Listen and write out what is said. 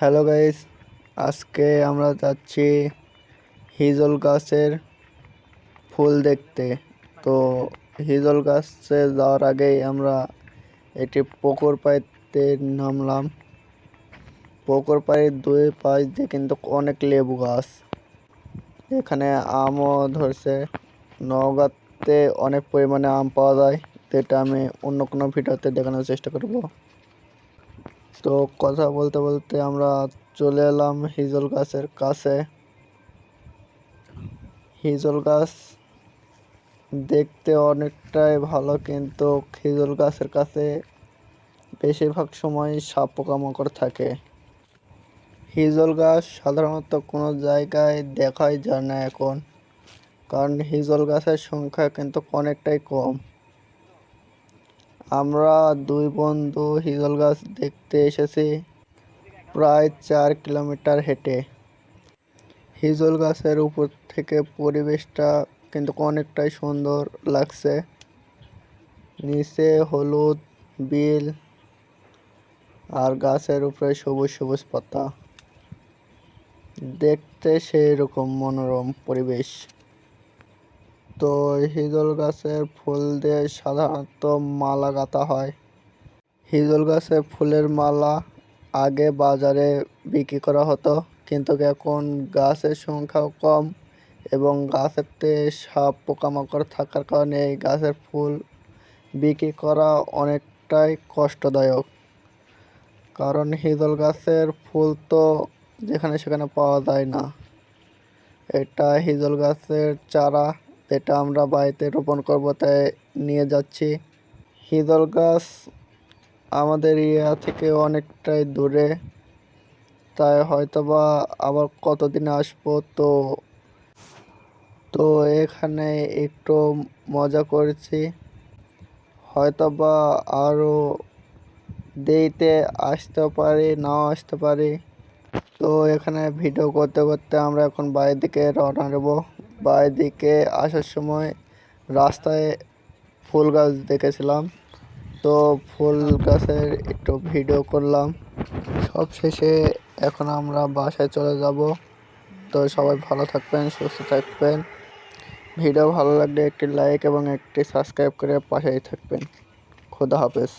Hello guys, আজকে আমরা যাচ্ছি হিজল গাছের ফুল দেখতে। তো হিজল গাছে যাওয়ার আগেই আমরা একটি পুকুর পাড়তে নামলাম। পুকুর পাড়ের দুই পাশ দিয়ে কিন্তু অনেক লেবু গাছ। এখানে আমও ধরছে। নওগাঁতে অনেক পরিমাণে আম পাওয়া যায়, যেটা আমি অন্য কোনো ভিডিওতে দেখানোর চেষ্টা করব। তো কথা বলতে বলতে আমরা চলে এলাম হিজল গাছের কাছে। হিজল গাছ দেখতে অনেকটাই ভালো, কিন্তু হিজল গাছের কাছে বেশিরভাগ সময় সাপ পোকামাকড় থাকে। হিজল গাছ সাধারণত কোনো জায়গায় দেখাই যায় না এখন, কারণ হিজল গাছের সংখ্যা কিন্তু অনেকটাই কম। আমরা দুই বন্ধু হিজল গাছ দেখতে এসেছি প্রায় চার কিলোমিটার হেঁটে। হিজল গাছের উপর থেকে পরিবেশটা কিন্তু অনেকটাই সুন্দর লাগছে। নিচে হলুদ, বিল আর গাছের উপরে সবুজ সবুজ পাতা। দেখতে সেই রকম মনোরম পরিবেশ। তো হিজল গাছের ফুল দিয়ে সাধারণত মালা গাঁথা হয়। হিজল গাছের ফুলের মালা আগে বাজারে বিক্রি করা হতো, কিন্তু এখন গাছের সংখ্যাও কম এবং গাছেতে সাপ, পোকামাকড় থাকার কারণে এই গাছের ফুল বিক্রি করা অনেকটাই কষ্টদায়ক। কারণ হিজল গাছের ফুল তো যেখানে সেখানে পাওয়া যায় না। এটা হিজল গাছের চারা এটা আমরা বাড়িতে রোপণ করব, তাই নিয়ে যাচ্ছি। হিদল গাছ আমাদের এরিয়া থেকে অনেকটাই দূরে। তাই হয়তো বা আবার কতদিন আসব, তো তো এখানে একটু মজা করেছি। হয়তো বা আরও দেরিতে আসতে পারি, নাও আসতে পারি। তো এখানে ভিডিও করতে করতে আমরা এখন বাইরের দিকে রওনা দেবো। বাইরের দিকে আসার সময় রাস্তায় ফুল গাছ দেখেছিলাম। তো ফুল গাছের একটু ভিডিও করলাম। সব শেষে এখন আমরা বাসায় চলে যাব। তো সবাই ভালো থাকবেন, সুস্থ থাকবেন। ভিডিও ভালো লাগলে একটি লাইক এবং একটি সাবস্ক্রাইব করে পাশেই থাকবেন। খোদা হাফেজ।